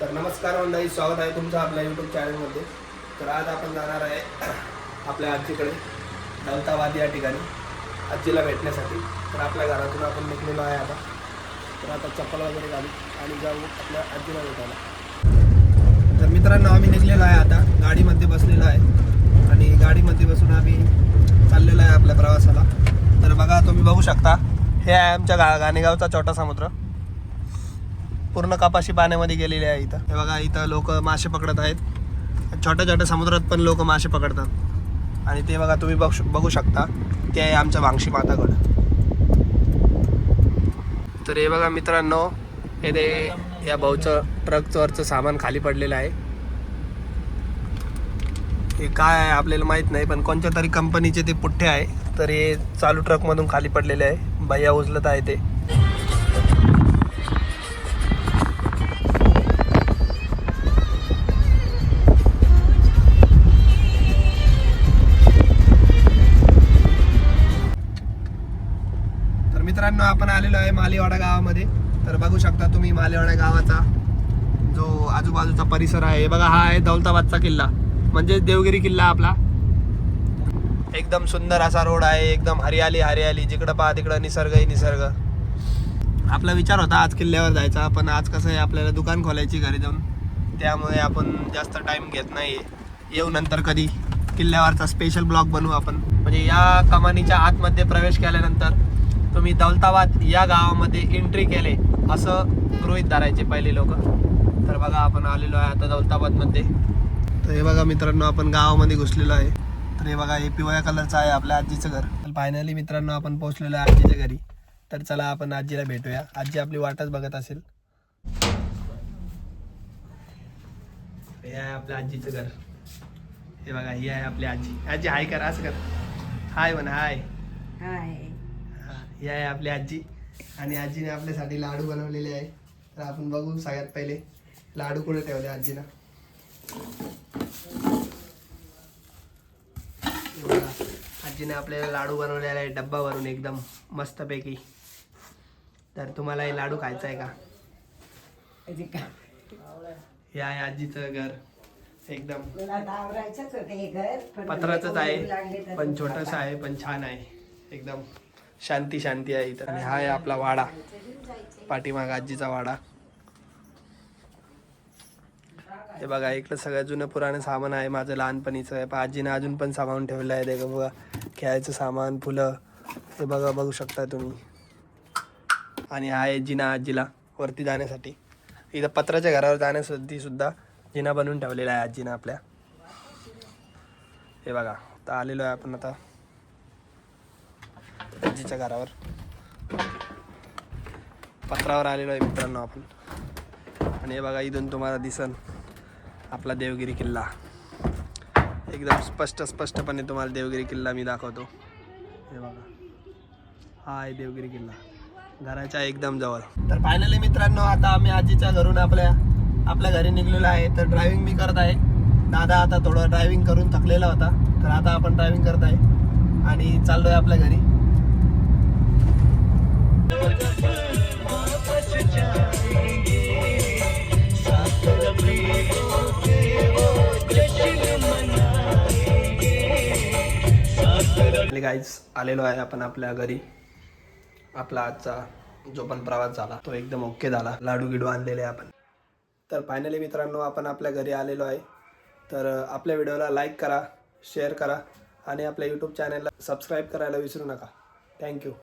तर नमस्कार मंडळी स्वागत आहे तुमचं आपल्या यूट्यूब चॅनलमध्ये तर आज आपण जाणार आहे आपल्या आजीकडे दौलताबाद या ठिकाणी आजीला भेटण्यासाठी. तर आपल्या घरातून आपण निघलेलो आहे आता. तर आता चप्पल वगैरे घालू आणि जाऊ आपल्या आजीला भेटायला. तर मित्रांनो आम्ही निघलेलो आहे आता. गाडीमध्ये बसलेलो आहे. आणि गाडीमध्ये बसून आम्ही चाललेलो आहे आपल्या प्रवासाला. तर बघा तुम्ही बघू शकता हे आहे आमच्या गा गाणेगावचा छोटा समुद्र. पूर्ण कपाशी पाण्यामध्ये गेलेली आहे इथं. हे बघा इथं लोक मासे पकडत आहेत. छोट्या छोट्या समुद्रात पण लोक मासे पकडतात. आणि ते बघा तुम्ही बघू बघू शकता ते आहे आमचं भांगशी मातागड. तर हे बघा मित्रांनो हे ते या भाऊचं ट्रकचं वरचं सामान खाली पडलेलं आहे. हे काय आहे आपल्याला माहीत नाही पण कोणत्या तरी कंपनीचे ते पुठ्ठे आहे. तर हे चालू ट्रकमधून खाली पडलेले आहे. भैया उचलत आहे ते. तर मित्रांनो आपण आलेलो आहे मालेवाडा गावामध्ये. तर बघू शकता तुम्ही मालेवाडा गावाचा जो आजूबाजूचा परिसर आहे. बघा हा आहे दौलताबादचा किल्ला. म्हणजे देवगिरी किल्ला आपला. एकदम सुंदर असा रोड आहे. एकदम हरियाली हरियाली. जिकडं पहा तिकडं निसर्गही निसर्ग. आपला विचार होता आज किल्ल्यावर जायचा पण आज कसं आहे आपल्याला दुकान खोलायची घरी जाऊन. त्यामुळे आपण जास्त टाइम घेत नाही येऊ नंतर कधी. किल्ल्यावरचा स्पेशल ब्लॉग बनवू आपण. म्हणजे या कमानीच्या आतमध्ये प्रवेश केल्यानंतर तुम्ही दौलताबाद या गावामध्ये एंट्री केले असं गृहित धरायचे पहिले लोक. तर बघा आपण आलेलो आहे आता दौलताबादमध्ये. तर हे बघा मित्रांनो आपण गावामध्ये घुसलेलो आहे. तर हे बघा हे पिवळ्या कलरचं आहे आपल्या आजीचं घर. तर फायनली मित्रांनो आपण पोहोचलेलो आहे आजीच्या घरी. तर चला आपण आजीला भेटूया. आजी आपली वाटच बघत असेल. हे आहे आपल्या आजीचं घर. हे बघा ही आहे आपली आजी. आजी हाय कर असं कर. हाय म्हणा हाय हाय हा, ही आहे आपली आजी. आणि आजीने आपल्यासाठी लाडू बनवलेले आहे. तर आपण बघू सगळ्यात पहिले. लाडू कुठे ठेवले बघा, आजीने आपल्याला लाडू बनवलेला आहे डब्बा भरून एकदम मस्तपैकी. तर तुम्हाला हे लाडू खायचा आहे का? हे आहे आजीचं घर. एकदम पत्राचंच आहे. पण छोटस आहे पण छान आहे. एकदम. शांती शांती आहे इथं. आणि हा आहे आपला वाडा. पाठीमाग आजीचा वाडा. हे बघा इकडं सगळं जुनं पुराणं सामान आहे. माझं लहानपणीचं आहे. आजीनं अजून पण सामान ठेवलं आहे. ते बघा खेळायचं सामान फुलं. हे बघा बघू शकता तुम्ही. आणि हा आहे जिना आजीला वरती जाण्यासाठी. इथं पत्राच्या घरावर जाण्यासाठी सुद्धा जिना बनवून ठेवलेला आहे आजीनं आपल्या. हे बघा आता आलेलो आहे आपण आता. आजीच्या घरावर. पत्रावर आलेलो आहे मित्रांनो आपण. आणि हे बघा इथून तुम्हाला दिसन आपला देवगिरी किल्ला. एकदम स्पष्ट स्पष्टपणे तुम्हाला देवगिरी किल्ला मी दाखवतो. हे बघा. हा आहे देवगिरी किल्ला. घराच्या एकदम जवळ. तर फायनली मित्रांनो आता आम्ही आजीच्या घरून आपल्या आपल्या घरी निघलेलो आहे. तर ड्रायव्हिंग मी करत आहे. दादा आता थोडं ड्रायव्हिंग करून थकलेला होता. तर आता आपण ड्रायव्हिंग करत आहे. आणि चाललो आहे आपल्या घरी. गाईज आलेलो आहे आपण आपल्या घरी. आपला आजचा जो पण प्रवास झाला तो एकदम ओके झाला. लाडू गिडू आणलेले आपण. तर फायनली मित्रांनो आपण आपल्या घरी आलेलो आहे. तर आपल्या व्हिडिओला लाईक करा शेअर करा आणि आपल्या यूट्यूब चॅनलला सबस्क्राईब करायला विसरू नका. थँक्यू